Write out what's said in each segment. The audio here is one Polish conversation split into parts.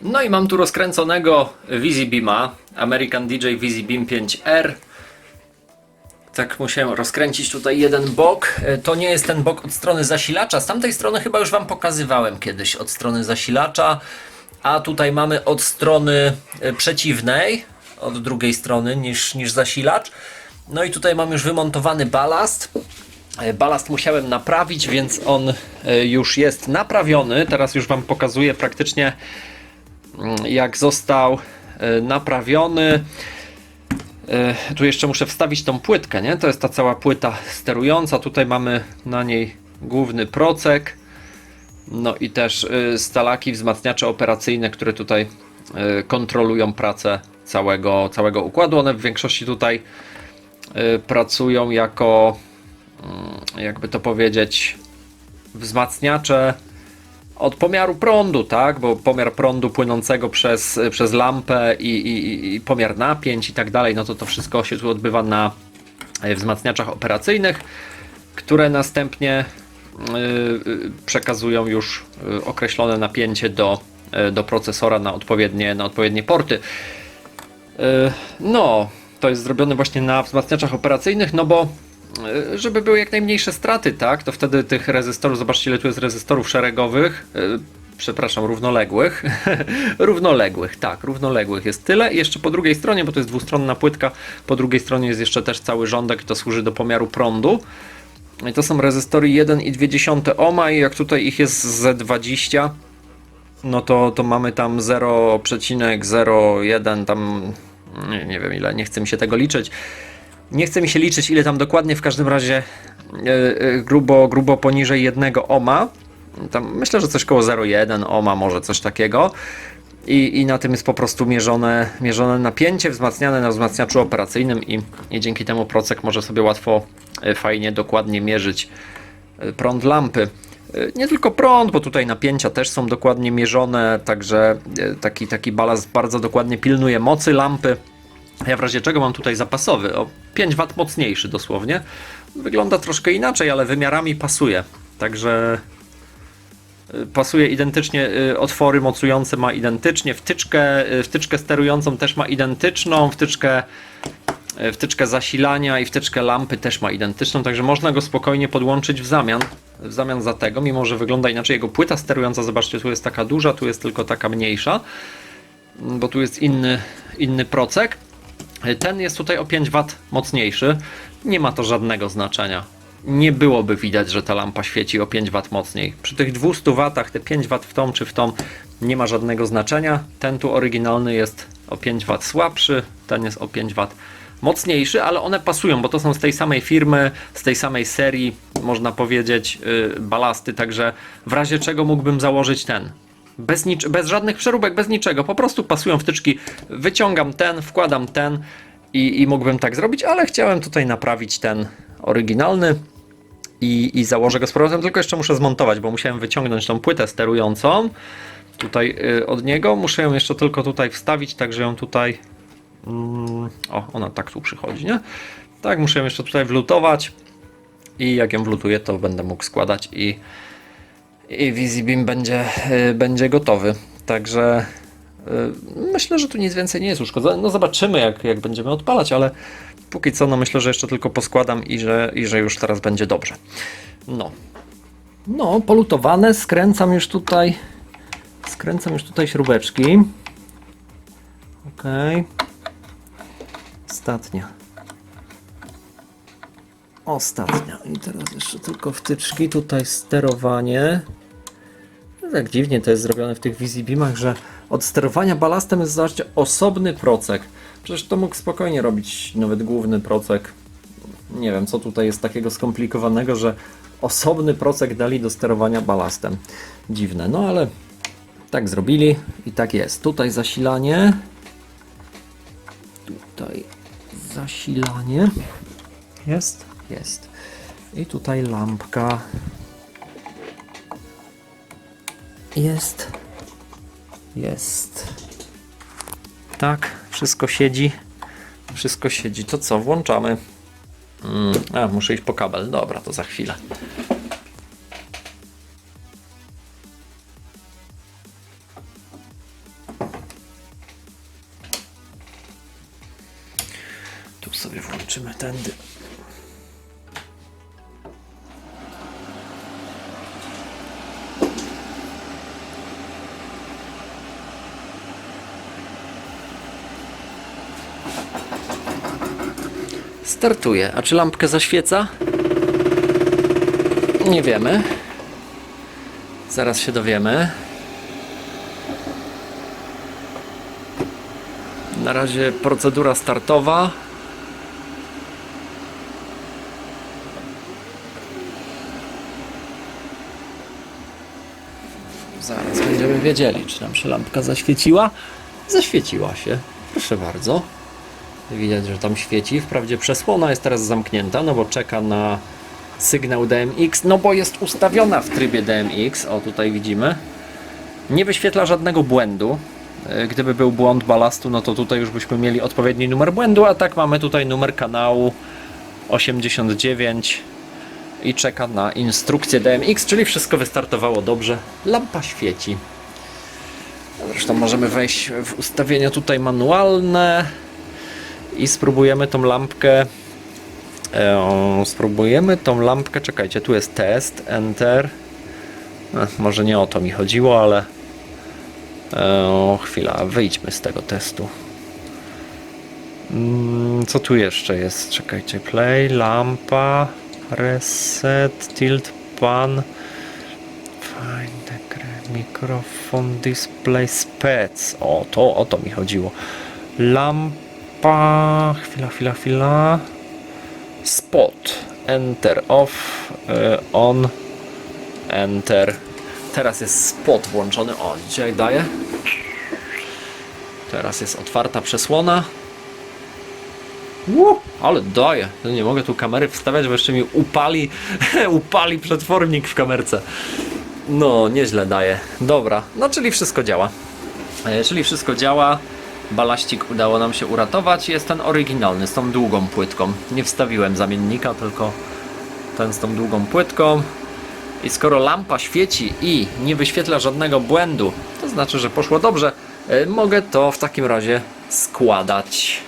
No i mam tu rozkręconego Vizibima, American DJ Vizibim 5R. Tak musiałem rozkręcić tutaj jeden bok. E, To nie jest ten bok od strony zasilacza. Z tamtej strony chyba już Wam pokazywałem kiedyś od strony zasilacza. A tutaj mamy od strony e, przeciwnej, od drugiej strony niż, niż zasilacz. No i tutaj mam już wymontowany balast. E, Balast musiałem naprawić, więc on już jest naprawiony. Teraz już Wam pokazuję praktycznie jak został e, naprawiony. E, Tu jeszcze muszę wstawić tą płytkę, nie? To jest ta cała płyta sterująca. Tutaj mamy na niej główny procek. No i też y, stalaki, wzmacniacze operacyjne, które tutaj kontrolują pracę całego, całego układu. One w większości tutaj pracują jako, mm, jakby to powiedzieć, wzmacniacze od pomiaru prądu, tak? Bo pomiar prądu płynącego przez, przez lampę i, i, i pomiar napięć i tak dalej, no to to wszystko się tu odbywa na e, wzmacniaczach operacyjnych, które następnie y, y, przekazują już określone napięcie do, do procesora na odpowiednie, na odpowiednie porty. No, to jest zrobione właśnie na wzmacniaczach operacyjnych, no bo żeby były jak najmniejsze straty, tak, to wtedy tych rezystorów, zobaczcie ile tu jest rezystorów szeregowych, y, przepraszam, równoległych, równoległych, tak, równoległych jest tyle i jeszcze po drugiej stronie, bo to jest dwustronna płytka, po drugiej stronie jest jeszcze też cały rządek to służy do pomiaru prądu. I to są rezystory 1,2 ohma i jak tutaj ich jest ze 20, no to, to mamy tam 0,01 tam nie, nie wiem ile, nie chce mi się tego liczyć. Nie chce mi się liczyć ile tam dokładnie, w każdym razie e, e, grubo, grubo poniżej 1 ohma. Tam myślę, że coś koło 0,1 ohma, może coś takiego. I, I na tym jest po prostu mierzone, mierzone napięcie, wzmacniane na wzmacniaczu operacyjnym i, i dzięki temu procek może sobie łatwo, e, fajnie, dokładnie mierzyć prąd lampy. Nie tylko prąd, bo tutaj napięcia też są dokładnie mierzone, także taki, taki balast bardzo dokładnie pilnuje mocy lampy. Ja w razie czego mam tutaj zapasowy, o 5 W mocniejszy dosłownie. Wygląda troszkę inaczej, ale wymiarami pasuje. Także y, pasuje identycznie, y, otwory mocujące ma identycznie, wtyczkę, y, wtyczkę sterującą też ma identyczną, wtyczkę, wtyczkę zasilania i wtyczkę lampy też ma identyczną, także można go spokojnie podłączyć w zamian, w zamian za tego, mimo że wygląda inaczej. Jego płyta sterująca, zobaczcie, tu jest taka duża, tu jest tylko taka mniejsza, bo tu jest inny, inny procek. Ten jest tutaj o 5 W mocniejszy. Nie ma to żadnego znaczenia. Nie byłoby widać, że ta lampa świeci o 5 W mocniej. Przy tych 200 W, te 5 W w tą czy w tą nie ma żadnego znaczenia. Ten tu oryginalny jest o 5 W słabszy, ten jest o 5 W mocniejszy, ale one pasują, bo to są z tej samej firmy, z tej samej serii, można powiedzieć, yy, balasty, także w razie czego mógłbym założyć ten. Bez, nic, bez żadnych przeróbek, bez niczego. Po prostu pasują wtyczki. Wyciągam ten, wkładam ten i, i mógłbym tak zrobić, ale chciałem tutaj naprawić ten oryginalny i, i założę go z powrotem. Tylko jeszcze muszę zmontować, bo musiałem wyciągnąć tą płytę sterującą tutaj y, od niego. Muszę ją jeszcze tylko tutaj wstawić, także ją tutaj. Mm, o, ona tak tu przychodzi, nie? Tak, muszę ją jeszcze tutaj wlutować. I jak ją wlutuję, to będę mógł składać i i VisiBeam będzie, y, będzie gotowy. Także y, myślę, że tu nic więcej nie jest uszkodzone. No zobaczymy, jak, jak będziemy odpalać, ale póki co, no myślę, że jeszcze tylko poskładam i że, i że już teraz będzie dobrze. No. No, polutowane, skręcam już tutaj. Skręcam już tutaj śrubeczki. Ok. Ostatnia. Ostatnia. I teraz jeszcze tylko wtyczki. Tutaj sterowanie. Tak dziwnie to jest zrobione w tych Visibimach, że od sterowania balastem jest zobaczcie osobny procek. Przecież to mógł spokojnie robić nawet główny procek. Nie wiem, co tutaj jest takiego skomplikowanego, że osobny procek dali do sterowania balastem. Dziwne, no ale tak zrobili i tak jest. Tutaj zasilanie. Tutaj zasilanie. Jest? Jest. I tutaj lampka. Jest. Jest. Tak, wszystko siedzi. Wszystko siedzi. To co, włączamy. Mm, a, muszę iść po kabel. Dobra, to za chwilę. Startuje. A czy lampkę zaświeca? Nie wiemy. Zaraz się dowiemy. Na razie procedura startowa. Zaraz będziemy wiedzieli, czy nam się lampka zaświeciła. Zaświeciła się. Proszę bardzo. Widać, że tam świeci. Wprawdzie przesłona jest teraz zamknięta, no bo czeka na sygnał DMX, no bo jest ustawiona w trybie DMX. O, tutaj widzimy. Nie wyświetla żadnego błędu. E, Gdyby był błąd balastu, no to tutaj już byśmy mieli odpowiedni numer błędu, a tak mamy tutaj numer kanału 89 i czeka na instrukcję DMX, czyli wszystko wystartowało dobrze. Lampa świeci. Zresztą możemy wejść w ustawienia tutaj manualne i spróbujemy tą lampkę. E, spróbujemy tą lampkę. Czekajcie, tu jest test, enter. E, może nie o to mi chodziło, ale. E, chwila, wyjdźmy z tego testu. Mm, co tu jeszcze jest? Czekajcie, play, lampa, reset, tilt, pan. Find the gra- mikrofon, display, spec. O, to o to mi chodziło. Lampa, chwila, chwila, chwila. Spot, enter, off, e, on, enter. Teraz jest spot włączony. O, dzisiaj daje. Teraz jest otwarta przesłona. Ło, ale daje. Nie mogę tu kamery wstawiać, bo jeszcze mi upali, upali przetwornik w kamerce. No, nieźle daje. Dobra, no czyli wszystko działa. E, Czyli wszystko działa. Balaścik udało nam się uratować. Jest ten oryginalny, z tą długą płytką. Nie wstawiłem zamiennika, tylko ten z tą długą płytką. I skoro lampa świeci i nie wyświetla żadnego błędu, to znaczy, że poszło dobrze. E, Mogę to w takim razie składać.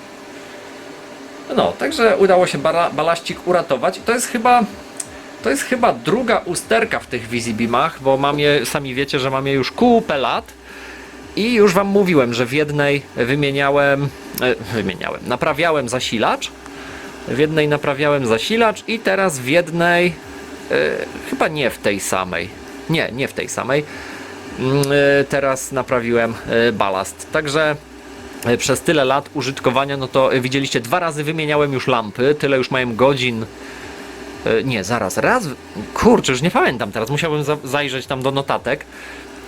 No, także udało się bara- balaścik uratować. To jest chyba. To jest chyba druga usterka w tych Visibimach, bo mam je, sami wiecie, że mam je już kupę lat. I już wam mówiłem, że w jednej wymieniałem, e, wymieniałem, naprawiałem zasilacz. W jednej naprawiałem zasilacz i teraz w jednej, e, chyba nie w tej samej. Nie, nie w tej samej. Mm, e, teraz naprawiłem balast. Także przez tyle lat użytkowania, no to widzieliście, dwa razy wymieniałem już lampy, tyle już miałem godzin. Nie, zaraz, raz. Kurczę, już nie pamiętam teraz. Musiałbym za- zajrzeć tam do notatek.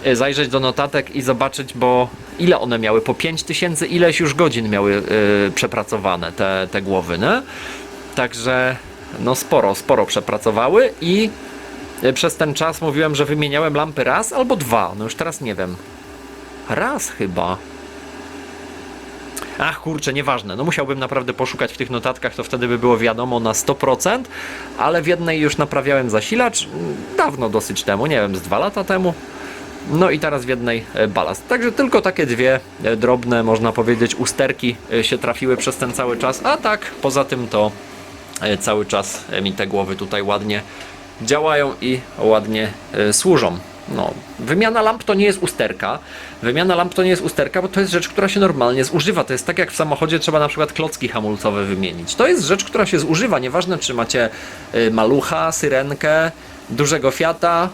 E, Zajrzeć do notatek i zobaczyć, bo ile one miały? Po 5000 ileś już godzin miały e, przepracowane te, te głowy, nie? Także no sporo, sporo przepracowały i e, przez ten czas mówiłem, że wymieniałem lampy raz albo dwa. No już teraz nie wiem. Raz chyba. Ach kurczę, nieważne. No musiałbym naprawdę poszukać w tych notatkach, to wtedy by było wiadomo na 100%, ale w jednej już naprawiałem zasilacz mm, dawno dosyć temu, nie wiem, z dwa lata temu. No i teraz w jednej e, balast. Także tylko takie dwie e, drobne, można powiedzieć, usterki e, się trafiły przez ten cały czas, a tak poza tym to cały czas mi te głowy tutaj ładnie działają i ładnie służą. No, wymiana lamp to nie jest usterka. Wymiana lamp to nie jest usterka, bo to jest rzecz, która się normalnie zużywa. To jest tak jak w samochodzie trzeba na przykład klocki hamulcowe wymienić. To jest rzecz, która się zużywa. Nieważne czy macie malucha, syrenkę, dużego Fiata,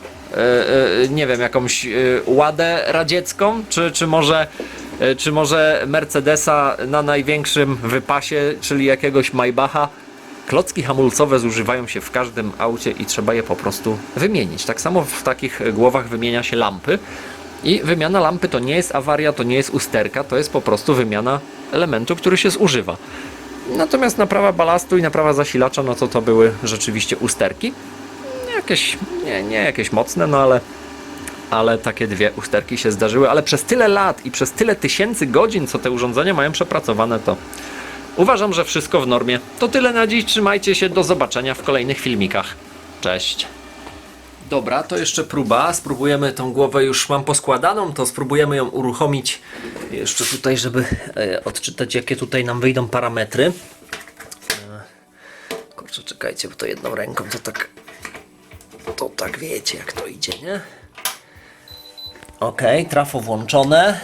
nie wiem, jakąś y, ładę radziecką, czy, czy może czy może Mercedesa na największym wypasie, czyli jakiegoś Maybacha. Klocki hamulcowe zużywają się w każdym aucie i trzeba je po prostu wymienić. Tak samo w takich głowach wymienia się lampy. I wymiana lampy to nie jest awaria, to nie jest usterka, to jest po prostu wymiana elementu, który się zużywa. Natomiast naprawa balastu i naprawa zasilacza, no to to były rzeczywiście usterki. Jakieś, nie, nie jakieś mocne, no ale, ale takie dwie usterki się zdarzyły. Ale przez tyle lat i przez tyle tysięcy godzin, co te urządzenia mają przepracowane, to Uważam, że wszystko w normie. To tyle na dziś. Trzymajcie się. Do zobaczenia w kolejnych filmikach. Cześć. Dobra, to jeszcze próba. Spróbujemy tą głowę już mam poskładaną, to spróbujemy ją uruchomić jeszcze tutaj, żeby e, odczytać jakie tutaj nam wyjdą parametry. Czekajcie, bo to jedną ręką to tak. To tak wiecie, jak to idzie, nie? Ok, trafo włączone.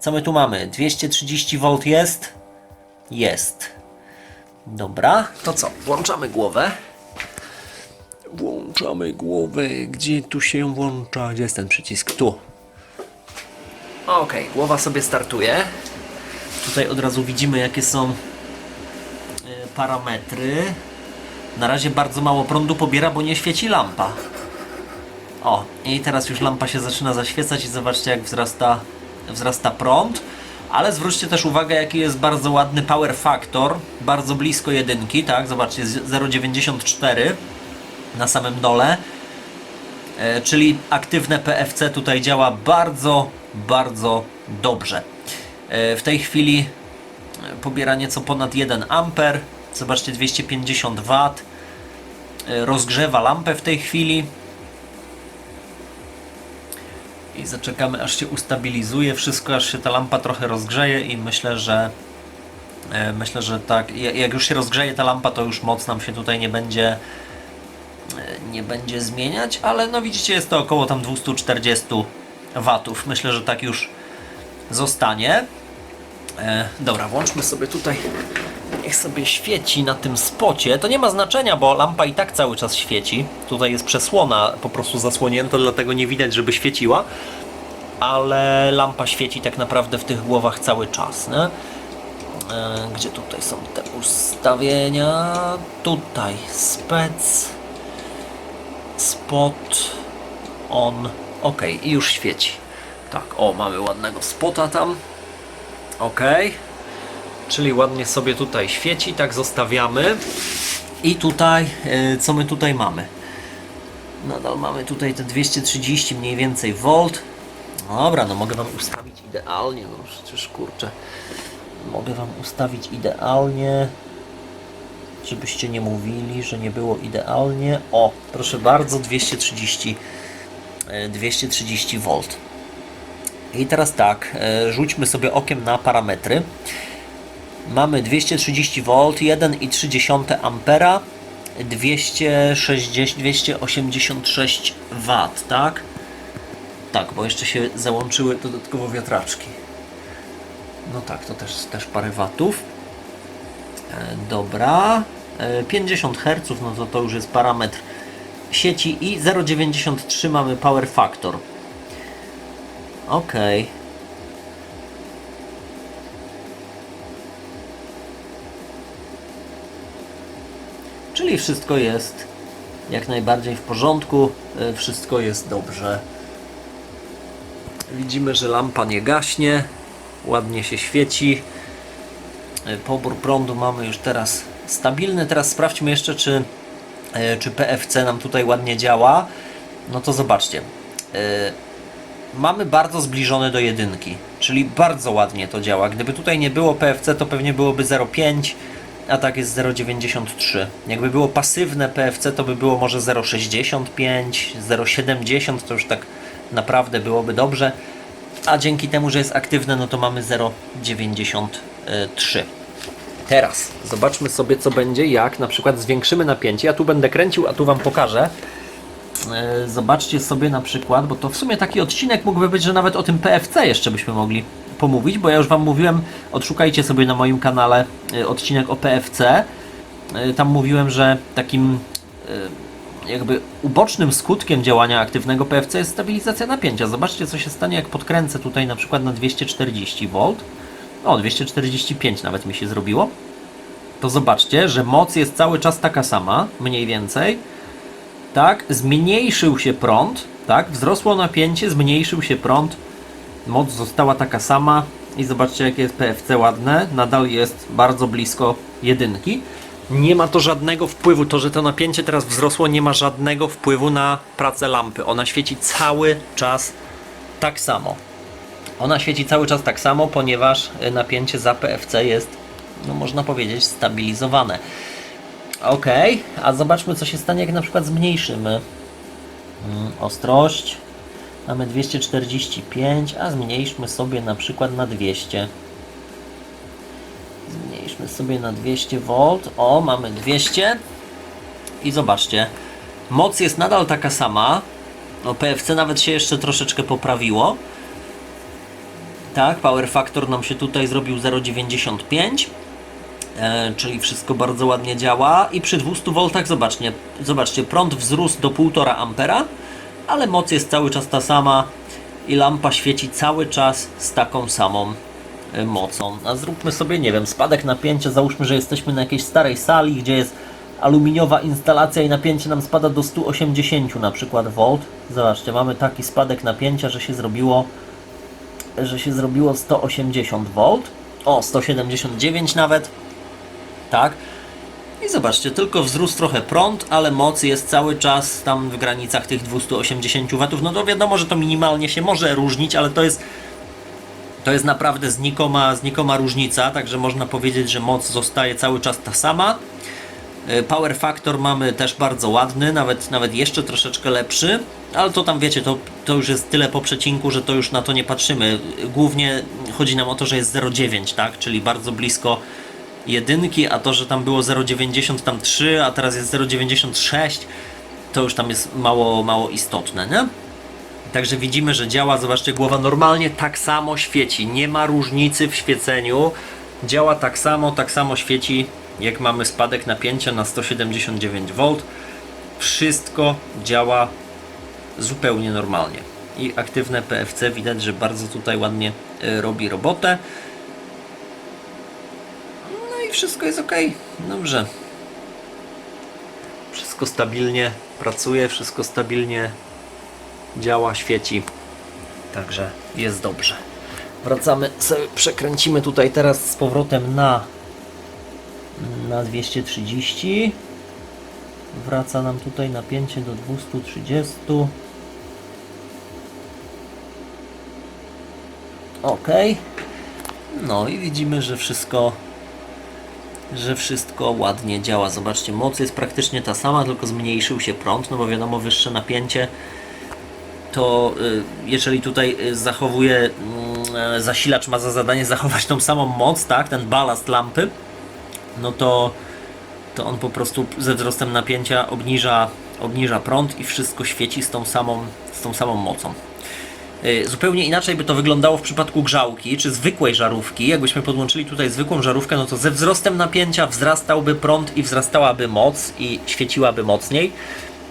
Co my tu mamy? 230 V jest? Jest. Dobra, to co? Włączamy głowę. Włączamy głowę. Gdzie tu się włącza? Gdzie jest ten przycisk? Tu. Ok, głowa sobie startuje. Tutaj od razu widzimy, jakie są e, parametry. Na razie bardzo mało prądu pobiera, bo nie świeci lampa. O, i teraz już lampa się zaczyna zaświecać i zobaczcie jak wzrasta, wzrasta prąd. Ale zwróćcie też uwagę jaki jest bardzo ładny power factor, bardzo blisko jedynki, tak? Zobaczcie, jest 0,94 na samym dole. E, czyli aktywne PFC tutaj działa bardzo, bardzo dobrze. E, w tej chwili pobiera nieco ponad 1 A. Zobaczcie, 250 W. E, Rozgrzewa lampę w tej chwili. I zaczekamy aż się ustabilizuje wszystko, aż się ta lampa trochę rozgrzeje i myślę, że e, myślę, że tak, ja- jak już się rozgrzeje ta lampa, to już moc nam się tutaj nie będzie e, nie będzie zmieniać, ale no widzicie, jest to około tam 240 watów. Myślę, że tak już zostanie. Dobra, włączmy sobie tutaj. Niech sobie świeci na tym spocie. To nie ma znaczenia, bo lampa i tak cały czas świeci. Tutaj jest przesłona po prostu zasłonięta, dlatego nie widać, żeby świeciła. Ale lampa świeci tak naprawdę w tych głowach cały czas. Nie? E, gdzie tutaj są te ustawienia? Tutaj spec, spot, on. Ok, i już świeci. Tak, o, mamy ładnego spota tam. Ok. Czyli ładnie sobie tutaj świeci, tak zostawiamy. I tutaj, e, co my tutaj mamy? Nadal mamy tutaj te 230 mniej więcej V. Dobra, no mogę Wam ustawić idealnie, no przecież kurczę. Mogę Wam ustawić idealnie, żebyście nie mówili, że nie było idealnie. O, proszę bardzo, 230, e, 230 V. I teraz tak, e, rzućmy sobie okiem na parametry. Mamy 230 V, 1,3 A, 260, 286 W, tak? Tak, bo jeszcze się załączyły dodatkowo wiatraczki. No tak, to też, też parę watów. E, dobra. E, 50 Hz, no to to już jest parametr sieci i 0,93 mamy power factor. Okej. Czyli wszystko jest jak najbardziej w porządku, e, wszystko jest dobrze. Widzimy, że lampa nie gaśnie, ładnie się świeci. E, Pobór prądu mamy już teraz stabilny. Teraz sprawdźmy jeszcze, czy, e, czy PFC nam tutaj ładnie działa. No to zobaczcie. Mamy bardzo zbliżone do jedynki, czyli bardzo ładnie to działa. Gdyby tutaj nie było PFC, to pewnie byłoby 0,5, a tak jest 0,93. Jakby było pasywne PFC, to by było może 0,65, 0,70, to już tak naprawdę byłoby dobrze. A dzięki temu, że jest aktywne, no to mamy 0,93. Teraz zobaczmy sobie, co będzie, jak na przykład zwiększymy napięcie. Ja tu będę kręcił, a tu Wam pokażę. E, Zobaczcie sobie na przykład, bo to w sumie taki odcinek mógłby być, że nawet o tym PFC jeszcze byśmy mogli pomówić, bo ja już Wam mówiłem, odszukajcie sobie na moim kanale e, odcinek o PFC. E, Tam mówiłem, że takim e, jakby ubocznym skutkiem działania aktywnego PFC jest stabilizacja napięcia. Zobaczcie, co się stanie, jak podkręcę tutaj na przykład na 240 V. O, 245 nawet mi się zrobiło. To zobaczcie, że moc jest cały czas taka sama, mniej więcej tak, zmniejszył się prąd, tak, wzrosło napięcie, zmniejszył się prąd, moc została taka sama i zobaczcie jakie jest PFC ładne, nadal jest bardzo blisko jedynki. Nie ma to żadnego wpływu, to że to napięcie teraz wzrosło nie ma żadnego wpływu na pracę lampy. Ona świeci cały czas tak samo. Ona świeci cały czas tak samo, ponieważ y, napięcie za PFC jest, no można powiedzieć, stabilizowane. Ok, a zobaczmy co się stanie, jak na przykład zmniejszymy mm, ostrość. Mamy 245, a zmniejszmy sobie na przykład na 200. Zmniejszmy sobie na 200 V. O, mamy 200. i zobaczcie, moc jest nadal taka sama. No, PFC nawet się jeszcze troszeczkę poprawiło. Tak, power factor nam się tutaj zrobił 0,95. E, czyli wszystko bardzo ładnie działa i przy 200 V zobaczcie, zobaczcie, prąd wzrósł do 1,5 ampera, ale moc jest cały czas ta sama i lampa świeci cały czas z taką samą e, mocą. A zróbmy sobie, nie wiem, spadek napięcia, załóżmy, że jesteśmy na jakiejś starej sali, gdzie jest aluminiowa instalacja i napięcie nam spada do 180 na przykład V. Zobaczcie, mamy taki spadek napięcia, że się zrobiło że się zrobiło 180 V. O, 179 nawet. Tak. I zobaczcie, tylko wzrósł trochę prąd, ale moc jest cały czas tam w granicach tych 280 W. No to wiadomo, że to minimalnie się może różnić, ale to jest to jest naprawdę znikoma, znikoma różnica, także można powiedzieć, że moc zostaje cały czas ta sama. Y, Power factor mamy też bardzo ładny, nawet, nawet jeszcze troszeczkę lepszy, ale to tam wiecie, to, to już jest tyle po przecinku, że to już na to nie patrzymy. Głównie chodzi nam o to, że jest 0,9, tak? Czyli bardzo blisko jedynki, a to, że tam było 0,90 tam 3, a teraz jest 0,96, to już tam jest mało, mało istotne, nie? Także widzimy, że działa, zobaczcie, głowa normalnie tak samo świeci, nie ma różnicy w świeceniu. Działa tak samo, tak samo świeci, jak mamy spadek napięcia na 179V. Wszystko działa zupełnie normalnie. I aktywne PFC widać, że bardzo tutaj ładnie y, robi robotę. Wszystko jest ok. Dobrze. Wszystko stabilnie pracuje, wszystko stabilnie działa, świeci. Także jest dobrze. Wracamy sobie, przekręcimy tutaj teraz z powrotem na na 230. Wraca nam tutaj napięcie do 230. Ok. No i widzimy, że wszystko że wszystko ładnie działa. Zobaczcie, moc jest praktycznie ta sama, tylko zmniejszył się prąd, no bo wiadomo, wyższe napięcie to y, jeżeli tutaj y, zachowuje mm, e, zasilacz ma za zadanie zachować tą samą moc, tak, ten balast lampy, no to, to on po prostu ze wzrostem napięcia obniża, obniża prąd i wszystko świeci z tą samą, z tą samą mocą. Y, Zupełnie inaczej by to wyglądało w przypadku grzałki czy zwykłej żarówki. Jakbyśmy podłączyli tutaj zwykłą żarówkę, no to ze wzrostem napięcia wzrastałby prąd i wzrastałaby moc i świeciłaby mocniej.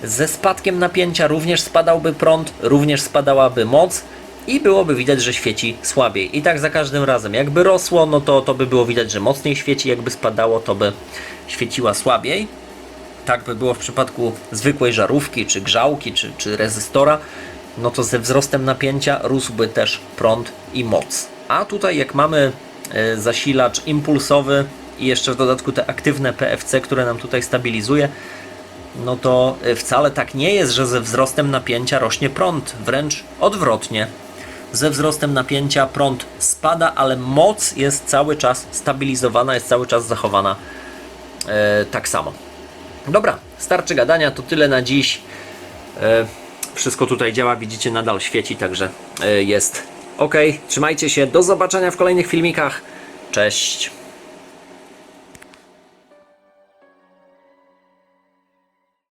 Ze spadkiem napięcia również spadałby prąd, również spadałaby moc i byłoby widać, że świeci słabiej. I tak za każdym razem. Jakby rosło, no to, to by było widać, że mocniej świeci, jakby spadało, to by świeciła słabiej. Tak by było w przypadku zwykłej żarówki, czy grzałki, czy, czy rezystora, no to ze wzrostem napięcia rósłby też prąd i moc. A tutaj jak mamy e, zasilacz impulsowy i jeszcze w dodatku te aktywne PFC, które nam tutaj stabilizuje, no to e, wcale tak nie jest, że ze wzrostem napięcia rośnie prąd, wręcz odwrotnie. Ze wzrostem napięcia prąd spada, ale moc jest cały czas stabilizowana, jest cały czas zachowana e, tak samo. Dobra, starczy gadania, to tyle na dziś. Wszystko tutaj działa, widzicie, nadal świeci, także e, jest ok. Trzymajcie się, do zobaczenia w kolejnych filmikach. Cześć.